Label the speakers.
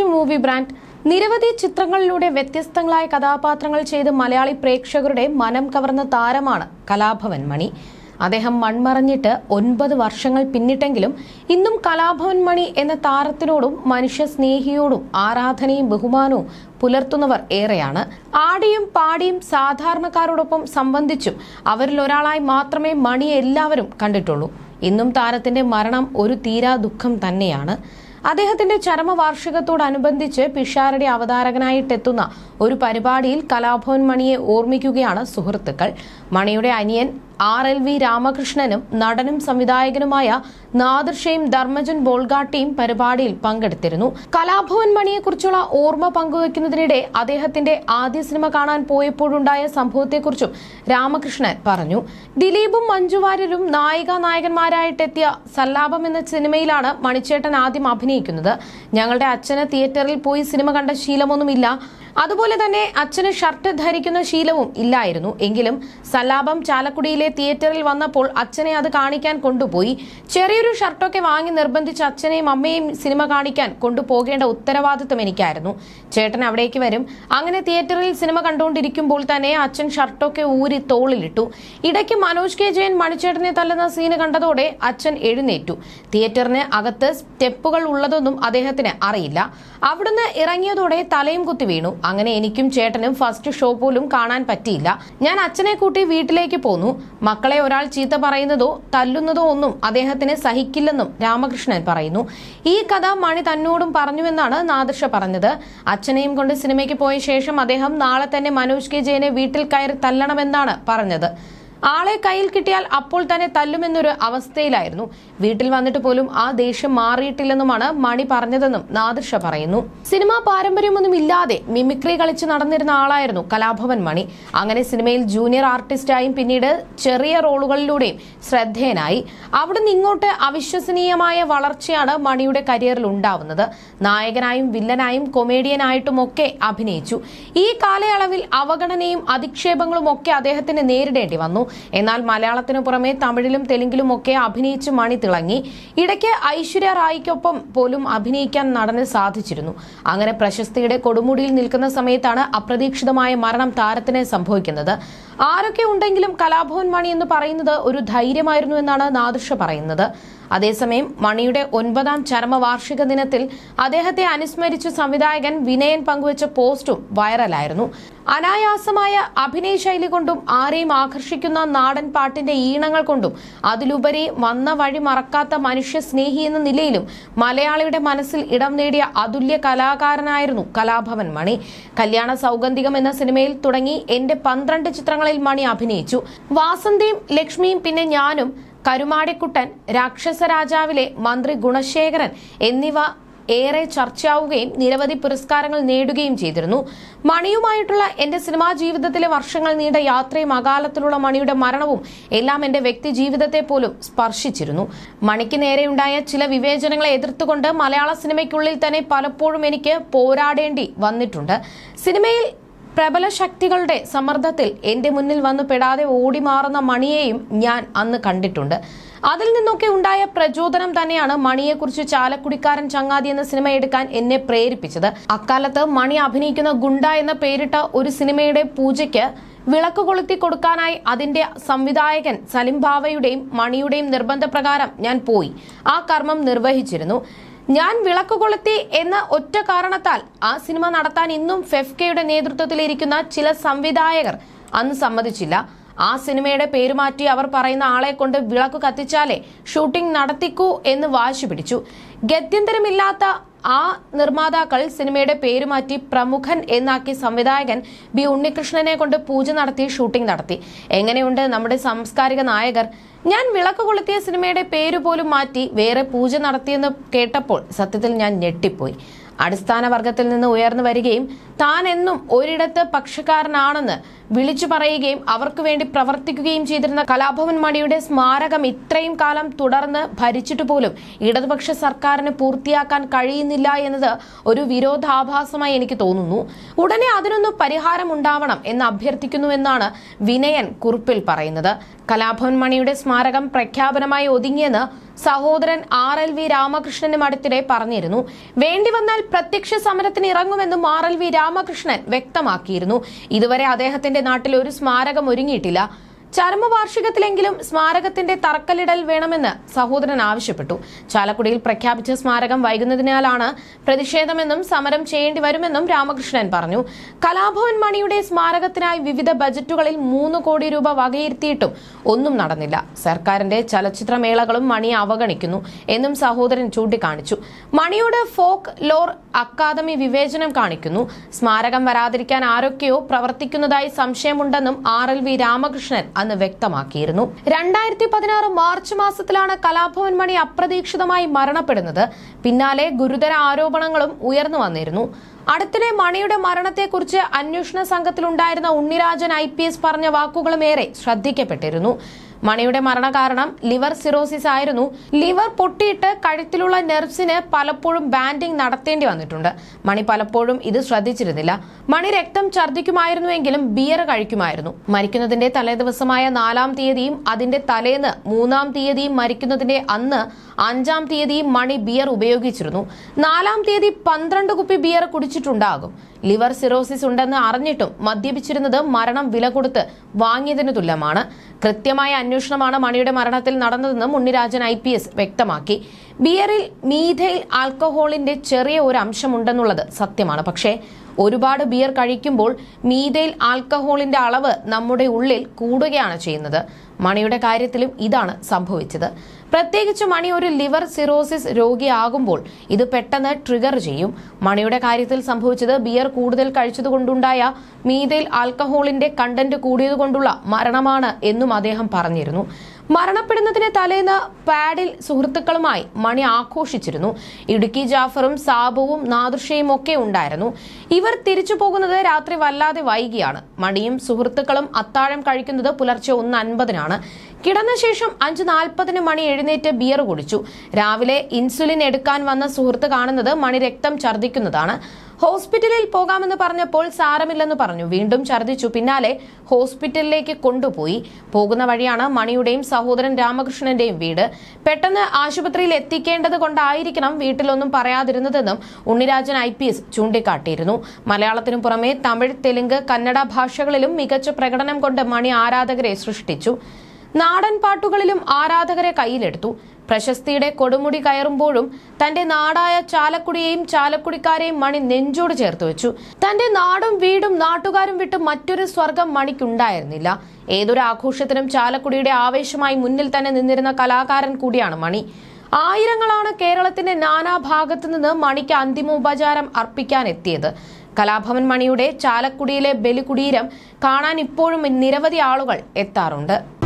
Speaker 1: To movie brand നിരവധി ചിത്രങ്ങളിലൂടെ വ്യത്യസ്തങ്ങളായ കഥാപാത്രങ്ങൾ ചെയ്ത് മലയാളി പ്രേക്ഷകരുടെ മനം കവർന്ന താരമാണ് കലാഭവൻ മണി. അദ്ദേഹം മൺമറഞ്ഞിട്ട് ഒൻപത് വർഷങ്ങൾ പിന്നിട്ടെങ്കിലും ഇന്നും കലാഭവൻ മണി എന്ന താരത്തിനോടും മനുഷ്യ സ്നേഹിയോടും ആരാധനയും ബഹുമാനവും പുലർത്തുന്നവർ ഏറെയാണ്. ആടിയും പാടിയും സാധാരണക്കാരോടൊപ്പം സംബന്ധിച്ചും അവരിൽ ഒരാളായി മാത്രമേ മണിയെ എല്ലാവരും കണ്ടിട്ടുള്ളൂ. ഇന്നും താരത്തിന്റെ മരണം ഒരു തീരാ ദുഃഖം തന്നെയാണ്. അദ്ദേഹത്തിന്റെ ചരമവാർഷികത്തോടനുബന്ധിച്ച് പിഷാരടി അവതാരകനായിട്ടെത്തുന്ന ഒരു പരിപാടിയിൽ കലാഭവൻ മണിയെ ഓർമ്മിക്കുകയാണ് സുഹൃത്തുക്കൾ. മണിയുടെ അനിയൻ ആർ എൽ വി രാമകൃഷ്ണനും നടനും സംവിധായകനുമായ നാദർഷയും ധർമ്മജൻ ബോൾഗാട്ടിയും പരിപാടിയിൽ പങ്കെടുത്തിരുന്നു. കലാഭവൻ മണിയെക്കുറിച്ചുള്ള ഓർമ്മ പങ്കുവയ്ക്കുന്നതിനിടെ അദ്ദേഹത്തിന്റെ ആദ്യ സിനിമ കാണാൻ പോയപ്പോഴുണ്ടായ സംഭവത്തെക്കുറിച്ചും രാമകൃഷ്ണൻ പറഞ്ഞു. ദിലീപും മഞ്ജു വാര്യരും നായിക നായകന്മാരായിട്ടെത്തിയ സല്ലാപം എന്ന സിനിമയിലാണ് മണിച്ചേട്ടൻ ആദ്യം അഭിനയിക്കുന്നത്. ഞങ്ങളുടെ അച്ഛനെ തിയേറ്ററിൽ പോയി സിനിമ കണ്ട ശീലമൊന്നുമില്ല. അതുപോലെ തന്നെ അച്ഛന് ഷർട്ട് ധരിക്കുന്ന ശീലവും ഇല്ലായിരുന്നു. എങ്കിലും സലാപം ചാലക്കുടിയിലെ തിയേറ്ററിൽ വന്നപ്പോൾ അച്ഛനെ അത് കാണിക്കാൻ കൊണ്ടുപോയി. ചെറിയൊരു ഷർട്ടൊക്കെ വാങ്ങി നിർബന്ധിച്ച് അച്ഛനെയും അമ്മയും സിനിമ കാണിക്കാൻ കൊണ്ടുപോകേണ്ട ഉത്തരവാദിത്വം എനിക്കായിരുന്നു. ചേട്ടൻ അവിടേക്ക് വരും. അങ്ങനെ തിയേറ്ററിൽ സിനിമ കണ്ടുകൊണ്ടിരിക്കുമ്പോൾ തന്നെ അച്ഛൻ ഷർട്ടൊക്കെ ഊരി തോളിലിട്ടു. ഇടയ്ക്ക് മനോജ് കെ ജയൻ മണിച്ചേട്ടനെ തല്ലുന്ന സീന് കണ്ടതോടെ അച്ഛൻ എഴുന്നേറ്റു. തിയേറ്ററിന് അകത്ത് സ്റ്റെപ്പുകൾ ഉള്ളതൊന്നും അദ്ദേഹത്തിന് അറിയില്ല. അവിടുന്ന് ഇറങ്ങിയതോടെ തലയും കുത്തി വീണു. അങ്ങനെ എനിക്കും ചേട്ടനും ഫസ്റ്റ് ഷോ പോലും കാണാൻ പറ്റിയില്ല. ഞാൻ അച്ഛനെ കൂട്ടി വീട്ടിലേക്ക് പോന്നു. മക്കളെ ഒരാൾ ചീത്ത പറയുന്നതോ തല്ലുന്നതോ ഒന്നും അദ്ദേഹത്തിന് സഹിക്കില്ലെന്നും രാമകൃഷ്ണൻ പറയുന്നു. ഈ കഥ മണി തന്നോടും പറഞ്ഞുവെന്നാണ് നാദർഷ പറഞ്ഞത്. അച്ഛനെയും കൊണ്ട് സിനിമയ്ക്ക് പോയ ശേഷം അദ്ദേഹം നാളെ തന്നെ മനോജ് കെ ജയനെ വീട്ടിൽ കയറി തല്ലണമെന്നാണ് പറഞ്ഞത്. ആളെ കയ്യിൽ കിട്ടിയാൽ അപ്പോൾ തന്നെ തല്ലുമെന്നൊരു അവസ്ഥയിലായിരുന്നു. വീട്ടിൽ വന്നിട്ട് പോലും ആ ദേഷ്യം മാറിയിട്ടില്ലെന്നുമാണ് മണി പറഞ്ഞതെന്നും നാദിർഷ പറയുന്നു. സിനിമാ പാരമ്പര്യമൊന്നും ഇല്ലാതെ മിമിക്രി കളിച്ച് നടന്നിരുന്ന ആളായിരുന്നു കലാഭവൻ മണി. അങ്ങനെ സിനിമയിൽ ജൂനിയർ ആർട്ടിസ്റ്റായും പിന്നീട് ചെറിയ റോളുകളിലൂടെയും ശ്രദ്ധേയനായി. അവിടുന്ന് ഇങ്ങോട്ട് അവിശ്വസനീയമായ വളർച്ചയാണ് മണിയുടെ കരിയറിൽ ഉണ്ടാവുന്നത്. നായകനായും വില്ലനായും കൊമേഡിയനായിട്ടും ഒക്കെ അഭിനയിച്ചു. ഈ കാലയളവിൽ അവഗണനയും അധിക്ഷേപങ്ങളും ഒക്കെ അദ്ദേഹത്തിന് നേരിടേണ്ടി വന്നു. എന്നാൽ മലയാളത്തിനു പുറമെ തമിഴിലും തെലുങ്കിലും ഒക്കെ അഭിനയിച്ച് മണി തിളങ്ങി. ഇടയ്ക്ക് ഐശ്വര്യ റായിക്കൊപ്പം പോലും അഭിനയിക്കാൻ നടന് സാധിച്ചിരുന്നു. അങ്ങനെ പ്രശസ്തിയുടെ കൊടുമുടിയിൽ നിൽക്കുന്ന സമയത്താണ് അപ്രതീക്ഷിതമായ മരണം താരത്തിന് സംഭവിക്കുന്നത്. ആരൊക്കെ ഉണ്ടെങ്കിലും കലാഭവൻ മണി എന്ന് പറയുന്നത് ഒരു ധൈര്യമായിരുന്നു എന്നാണ് നാദൃഷ പറയുന്നത്. അതേസമയം മണിയുടെ ഒൻപതാം ചരമവാർഷിക ദിനത്തിൽ അദ്ദേഹത്തെ അനുസ്മരിച്ച് സംവിധായകൻ വിനയൻ പങ്കുവച്ച പോസ്റ്റും വൈറലായിരുന്നു. അനായാസമായ അഭിനയ ശൈലി കൊണ്ടും ആരെയും ആകർഷിക്കുന്ന നാടൻ പാട്ടിന്റെ ഈണങ്ങൾ കൊണ്ടും അതിലുപരി വന്ന വഴി മറക്കാത്ത മനുഷ്യ സ്നേഹി എന്ന നിലയിലും മലയാളിയുടെ മനസ്സിൽ ഇടം നേടിയ അതുല്യ കലാകാരനായിരുന്നു കലാഭവൻ മണി. കല്യാണ സൗഗന്ധികം എന്ന സിനിമയിൽ തുടങ്ങി എന്റെ പന്ത്രണ്ട് ചിത്രങ്ങളിൽ മണി അഭിനയിച്ചു. വാസന്തിയും ലക്ഷ്മിയും പിന്നെ ഞാനും കരുമാടിക്കുട്ടൻ രാക്ഷസരാജാവിലെ മന്ത്രി ഗുണശേഖരൻ എന്നിവ ഏറെ ചർച്ചയാവുകയും നിരവധി പുരസ്കാരങ്ങൾ നേടുകയും ചെയ്തിരുന്നു. മണിയുമായിട്ടുള്ള എന്റെ സിനിമാ ജീവിതത്തിലെ വർഷങ്ങൾ നീണ്ട യാത്രയും അകാലത്തിലുള്ള മണിയുടെ മരണവും എല്ലാം എന്റെ വ്യക്തി ജീവിതത്തെ പോലും സ്പർശിച്ചിരുന്നു. മണിക്ക് നേരെയുണ്ടായ ചില വിവേചനങ്ങളെ എതിർത്തുകൊണ്ട് മലയാള സിനിമയ്ക്കുള്ളിൽ തന്നെ പലപ്പോഴും എനിക്ക് പോരാടേണ്ടി വന്നിട്ടുണ്ട്. സിനിമയിൽ പ്രബല ശക്തികളുടെ സമ്മർദ്ദത്തിൽ എന്റെ മുന്നിൽ വന്നു പെടാതെ ഓടിമാറുന്ന മണിയെയും ഞാൻ അന്ന് കണ്ടിട്ടുണ്ട്. അതിൽ നിന്നൊക്കെ ഉണ്ടായ പ്രചോദനം തന്നെയാണ് മണിയെക്കുറിച്ച് ചാലക്കുടിക്കാരൻ ചങ്ങാതി എന്ന സിനിമ എടുക്കാൻ എന്നെ പ്രേരിപ്പിച്ചത്. അക്കാലത്ത് മണി അഭിനയിക്കുന്ന ഗുണ്ട എന്ന പേരിട്ട ഒരു സിനിമയുടെ പൂജയ്ക്ക് വിളക്ക് കൊളുത്തി കൊടുക്കാനായി അതിന്റെ സംവിധായകൻ സലിം ബാവയുടെയും മണിയുടെയും നിർബന്ധപ്രകാരം ഞാൻ പോയി. ആ കർമ്മം നിർവഹിച്ചിരുന്നു. ഞാൻ വിളക്ക് കൊളുത്തി എന്ന ഒറ്റ കാരണത്താൽ ആ സിനിമ നടത്താൻ ഇന്നും ഫെഫ്കയുടെ നേതൃത്വത്തിലിരിക്കുന്ന ചില സംവിധായകർ അന്ന് സമ്മതിച്ചില്ല. ആ സിനിമയുടെ പേരുമാറ്റി അവർ പറയുന്ന ആളെ കൊണ്ട് വിളക്ക് കത്തിച്ചാലേ ഷൂട്ടിംഗ് നടത്തിക്കൂ എന്ന് വാശി പിടിച്ചു. ഗത്യന്തരമില്ലാത്ത ആ നിർമ്മാതാക്കൾ സിനിമയുടെ പേര് മാറ്റി പ്രമുഖൻ എന്നാക്കി സംവിധായകൻ ബി ഉണ്ണികൃഷ്ണനെ കൊണ്ട് പൂജ നടത്തി ഷൂട്ടിംഗ് നടത്തി. എങ്ങനെയുണ്ട് നമ്മുടെ സാംസ്കാരിക നായകർ? ഞാൻ വിളക്ക് കൊളുത്തിയ സിനിമയുടെ പേര് പോലും മാറ്റി വേറെ പൂജ നടത്തിയെന്ന് കേട്ടപ്പോൾ സത്യത്തിൽ ഞാൻ ഞെട്ടിപ്പോയി. അടിസ്ഥാന വർഗത്തിൽ നിന്ന് ഉയർന്നു വരികയും താൻ എന്നും ഒരിടത്ത് പക്ഷക്കാരനാണെന്ന് വിളിച്ചു പറയുകയും അവർക്ക് വേണ്ടി പ്രവർത്തിക്കുകയും ചെയ്തിരുന്ന കലാഭവൻ മണിയുടെ സ്മാരകം ഇത്രയും കാലം തുടർന്ന് ഭരിച്ചിട്ട് പോലും ഇടതുപക്ഷ സർക്കാരിന് പൂർത്തിയാക്കാൻ കഴിയുന്നില്ല എന്നത് ഒരു വിരോധാഭാസമായി എനിക്ക് തോന്നുന്നു. ഉടനെ അതിനൊന്ന് പരിഹാരം ഉണ്ടാവണം എന്ന് അഭ്യർത്ഥിക്കുന്നുവെന്നാണ് വിനയൻ കുറിപ്പിൽ പറയുന്നത്. കലാഭവൻ മണിയുടെ സ്മാരകം പ്രഖ്യാപനമായി ഒതുങ്ങിയെന്ന് സഹോദരൻ ആർ എൽ വി രാമകൃഷ്ണനും അടുത്തിടെ പറഞ്ഞിരുന്നു. വേണ്ടി വന്നാൽ പ്രത്യക്ഷ സമരത്തിന് ഇറങ്ങുമെന്നും ആർ എൽ വി രാമകൃഷ്ണൻ വ്യക്തമാക്കിയിരുന്നു. ഇതുവരെ അദ്ദേഹത്തിന്റെ നാട്ടിൽ ഒരു സ്മാരകം ഒരുങ്ങിയിട്ടില്ല. ചരമവാർഷികത്തിലെങ്കിലും സ്മാരകത്തിന്റെ തറക്കല്ലിടൽ വേണമെന്ന് സഹോദരൻ ആവശ്യപ്പെട്ടു. ചാലക്കുടിയിൽ പ്രഖ്യാപിച്ച സ്മാരകം വൈകുന്നതിനാലാണ് പ്രതിഷേധമെന്നും സമരം ചെയ്യേണ്ടി വരുമെന്നും രാമകൃഷ്ണൻ പറഞ്ഞു. കലാഭവൻ മണിയുടെ സ്മാരകത്തിനായി വിവിധ ബജറ്റുകളിൽ മൂന്ന് കോടി രൂപ വകയിരുത്തിയിട്ടും ഒന്നും നടന്നില്ല. സർക്കാരിന്റെ ചലച്ചിത്രമേളകളും മണി അവഗണിക്കുന്നു എന്നും സഹോദരൻ ചൂണ്ടിക്കാണിച്ചു. മണിയുടെ ഫോക്ക് ലോർ അക്കാദമി വിവേചനം കാണിക്കുന്നു. സ്മാരകം വരാതിരിക്കാൻ ആരൊക്കെയോ പ്രവർത്തിക്കുന്നതായി സംശയമുണ്ടെന്നും ആർ എൽ വി രാമകൃഷ്ണൻ അന്ന് വ്യക്തമാക്കിയിരുന്നു. രണ്ടായിരത്തി പതിനാറ് മാർച്ച് മാസത്തിലാണ് കലാഭവൻ മണി അപ്രതീക്ഷിതമായി മരണപ്പെടുന്നത്. പിന്നാലെ ഗുരുതര ആരോപണങ്ങളും ഉയർന്നു വന്നിരുന്നു. അടുത്തിടെ മണിയുടെ മരണത്തെക്കുറിച്ച് അന്വേഷണ സംഘത്തിലുണ്ടായിരുന്ന ഉണ്ണിരാജൻ ഐ പി എസ് പറഞ്ഞ ശ്രദ്ധിക്കപ്പെട്ടിരുന്നു. മണിയുടെ മരണകാരണം ലിവർ സിറോസിസ് ആയിരുന്നു. ലിവർ പൊട്ടിയിട്ട് കഴുത്തിലുള്ള നെർവ്സിന് പലപ്പോഴും ബാൻഡിംഗ് നടത്തേണ്ടി വന്നിട്ടുണ്ട്. മണി പലപ്പോഴും ഇത് ശ്രദ്ധിച്ചിരുന്നില്ല. മണി രക്തം ഛർദ്ദിക്കുമായിരുന്നുവെങ്കിലും ബിയർ കഴിക്കുമായിരുന്നു. മരിക്കുന്നതിന്റെ തലേദിവസമായ നാലാം തീയതിയും അതിന്റെ തലേന്ന് മൂന്നാം തീയതിയും മരിക്കുന്നതിന്റെ അന്ന് അഞ്ചാം തീയതി മണി ബിയർ ഉപയോഗിച്ചിരുന്നു. നാലാം തീയതി പന്ത്രണ്ട് കുപ്പി ബിയർ കുടിച്ചിട്ടുണ്ടാകും. ലിവർ സിറോസിസ് ഉണ്ടെന്ന് അറിഞ്ഞിട്ടും മദ്യപിച്ചിരുന്നത് മരണം വില കൊടുത്ത് വാങ്ങിയതിനു തുല്യമാണ്. കൃത്യമായ അന്വേഷണമാണ് മണിയുടെ മരണത്തിൽ നടന്നതെന്ന് ഉണ്ണിരാജൻ ഐ പി എസ് വ്യക്തമാക്കി. ബിയറിൽ മീഥൈൽ ആൽക്കഹോളിന്റെ ചെറിയ ഒരു അംശമുണ്ടെന്നുള്ളത് സത്യമാണ്. പക്ഷേ ഒരുപാട് ബിയർ കഴിക്കുമ്പോൾ മീഥൈൽ ആൽക്കഹോളിന്റെ അളവ് നമ്മുടെ ഉള്ളിൽ കൂടുകയാണ് ചെയ്യുന്നത്. മണിയുടെ കാര്യത്തിലും ഇതാണ് സംഭവിച്ചത്. പ്രത്യേകിച്ച് മണി ഒരു ലിവർ സിറോസിസ് രോഗിയാകുമ്പോൾ ഇത് പെട്ടെന്ന് ട്രിഗർ ചെയ്യും. മണിയുടെ കാര്യത്തിൽ സംഭവിച്ചത് ബിയർ കൂടുതൽ കഴിച്ചതുകൊണ്ടുണ്ടായ മീതയിൽ ആൽക്കഹോളിന്റെ കണ്ടന്റ് കൂടിയതുകൊണ്ടുള്ള മരണമാണ് എന്നും അദ്ദേഹം പറഞ്ഞിരുന്നു. മരണപ്പെടുന്നതിന് തലേന്ന് പാഡിൽ സുഹൃത്തുക്കളുമായി മണി ആഘോഷിച്ചിരുന്നു. ഇടുക്കി ജാഫറും സാബുവും നാദൃഷയും ഒക്കെ ഉണ്ടായിരുന്നു. ഇവർ തിരിച്ചു പോകുന്നത് രാത്രി വല്ലാതെ വൈകിയാണ്. മണിയും സുഹൃത്തുക്കളും അത്താഴം കഴിക്കുന്നത് പുലർച്ചെ ഒന്ന് അൻപതിനാണ്. കിടന്ന ശേഷം അഞ്ച് നാൽപ്പതിന് മണി എഴുന്നേറ്റ് ബിയർ കുടിച്ചു. രാവിലെ ഇൻസുലിൻ എടുക്കാൻ വന്ന സുഹൃത്ത് കാണുന്നത് മണി രക്തം ഛർദ്ദിക്കുന്നതാണ്. ഹോസ്പിറ്റലിൽ പോകാമെന്ന് പറഞ്ഞപ്പോൾ സാരമില്ലെന്ന് പറഞ്ഞു. വീണ്ടും ഛർദ്ദിച്ചു. പിന്നാലെ ഹോസ്പിറ്റലിലേക്ക് കൊണ്ടുപോയി. പോകുന്ന വഴിയാണ് മണിയുടെയും സഹോദരൻ രാമകൃഷ്ണന്റെയും വീട്. പെട്ടെന്ന് ആശുപത്രിയിൽ എത്തിക്കേണ്ടത് കൊണ്ടായിരിക്കണം വീട്ടിലൊന്നും പറയാതിരുന്നതെന്നും ഉണ്ണിരാജൻ ഐ പി എസ് ചൂണ്ടിക്കാട്ടിയിരുന്നു. മലയാളത്തിനു പുറമെ തമിഴ് തെലുങ്ക് കന്നഡ ഭാഷകളിലും മികച്ച പ്രകടനം കൊണ്ട് മണി ആരാധകരെ സൃഷ്ടിച്ചു. നാടൻ പാട്ടുകളിലും ആരാധകരെ കയ്യിലെടുത്തു. പ്രശസ്തിയുടെ കൊടുമുടി കയറുമ്പോഴും തന്റെ നാടായ ചാലക്കുടിയെയും ചാലക്കുടിക്കാരെയും മണി നെഞ്ചോട് ചേർത്ത് വെച്ചു. തന്റെ നാടും വീടും നാട്ടുകാരും വിട്ട് മറ്റൊരു സ്വർഗം മണിക്കുണ്ടായിരുന്നില്ല. ഏതൊരു ആഘോഷത്തിനും ചാലക്കുടിയുടെ ആവേശമായി മുന്നിൽ തന്നെ നിന്നിരുന്ന കലാകാരൻ കൂടിയാണ് മണി. ആയിരങ്ങളാണ് കേരളത്തിന്റെ നാനാഭാഗത്തു നിന്ന് മണിക്ക് അന്തിമോപചാരം അർപ്പിക്കാൻ എത്തിയത് കലാഭവൻ മണിയുടെ ചാലക്കുടിയിലെ ബലികുടീരം കാണാൻ ഇപ്പോഴും നിരവധി ആളുകൾ എത്താറുണ്ട്.